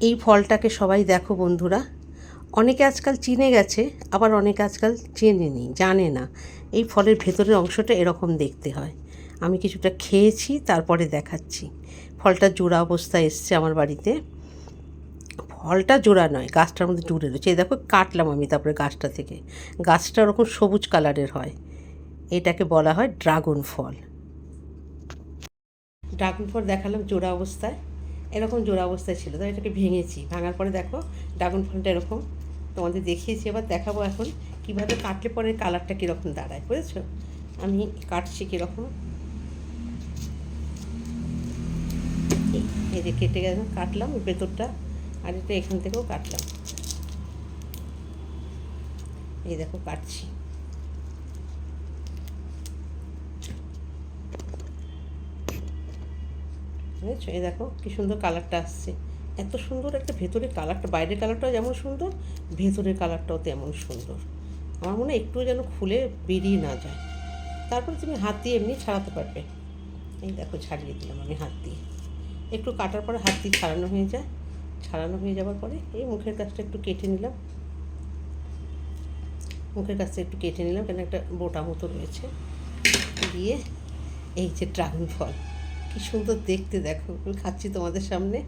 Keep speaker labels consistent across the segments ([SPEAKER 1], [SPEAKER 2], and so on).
[SPEAKER 1] এই ফলটাকে সবাই দেখো বন্ধুরা। অনেকে আজকাল চিনে গেছে, আবার অনেকে আজকাল চেনেনি জানে না। এই ফলের ভেতরের অংশটা এরকম দেখতে হয়। আমি কিছুটা খেয়েছি, তারপরে দেখাচ্ছি। ফলটা জোড়া অবস্থায় এসছে আমার বাড়িতে। ফলটা জোড়া নয়, গাছটার মধ্যে জুড়ে রয়েছে। এই দেখো, কাটলাম আমি তারপরে গাছটা থেকে। গাছটা ওরকম সবুজ কালারের হয়। এটাকে বলা হয় ড্রাগন ফল। ড্রাগন ফল দেখালাম জোড়া অবস্থায়। এরকম জোড়া অবস্থায় ছিল। তো এটাকে ভেঙেছি। ভাঙার পরে দেখো ড্রাগন ফলটা এরকম। তোমাদের দেখিয়েছি, এবার দেখাবো এখন কীভাবে কাটলে পরে কালারটা কীরকম দাঁড়ায়, বুঝেছ? আমি কাটছি কীরকম। এই- যে কেটে গেল, কাটলাম ভেতরটা, আর এটা এখান থেকেও কাটলাম। এই দেখো, কাটছি। বুঝেছ এই দেখো কি সুন্দর কালারটা আসছে। এত সুন্দর একটা ভেতরের কালারটা, বাইরের কালারটাও যেমন সুন্দর, ভেতরের কালারটাও তেমন সুন্দর। আমার মনে হয় একটু যেন খুলে বেরিয়ে না যায়। তারপরে তুমি হাত দিয়ে এমনি ছাড়াতে পারবে। এই দেখো ছাড়িয়ে দিলাম আমি হাত দিয়ে। একটু কাটার পরে হাত দিয়ে ছাড়ানো হয়ে যায়। ছাড়ানো হয়ে যাওয়ার পরে এই মুখের কাছটা একটু কেটে নিলাম। মুখের কাছটা একটু কেটে নিলাম, কেন একটা বোটা মতো রয়েছে। দিয়ে এই যে ড্রাগন ফল। কি সুন্দর দেখতে, দেখো খাচ্ছি তোমাদের সামনে।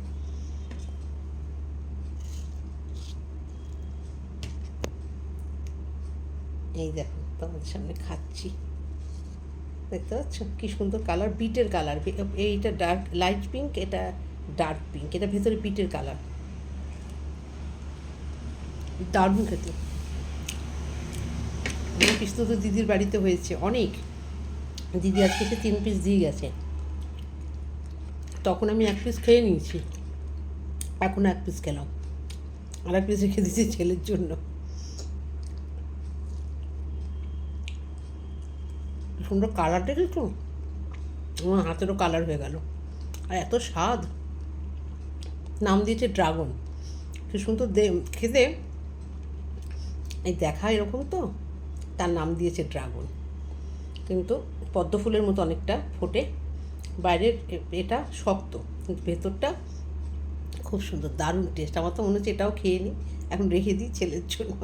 [SPEAKER 1] এই দেখো, তোমাদের সামনে খাচ্ছি। দেখতে পাচ্ছ? কি সুন্দর কালার, বিটের কালার। এইটা ডার্ক লাইট পিঙ্ক এটা ডার্ক পিঙ্ক এটা ভেতরে বিটের কালার। দারুণ খেতে। পিস তো দিদির বাড়িতে হয়েছে অনেক। দিদি আজকে সে তিন পিস দিয়ে গেছে। তখন আমি এক পিস খেয়ে নিয়েছি। এখন এক পিস খেলাম। আর এক পিস রেখে দিয়েছি ছেলের জন্য। সুন্দর কালার দেখেছ? আমার হাতেরও কালার হয়ে গেল। আর এত স্বাদ। নাম দিয়েছে ড্রাগন। কি সুন্দর দে খেতে। এই দেখা এরকম তো। তার নাম দিয়েছে ড্রাগন। কিন্তু পদ্ম ফুলের মতো অনেকটা ফোটে। বাইরের এটা শক্ত ভেতরটা খুব সুন্দর, দারুণ টেস্ট আমার তো মনে হচ্ছে এটাও খেয়ে নিই এখন রেখে দিই ছেলের জন্য।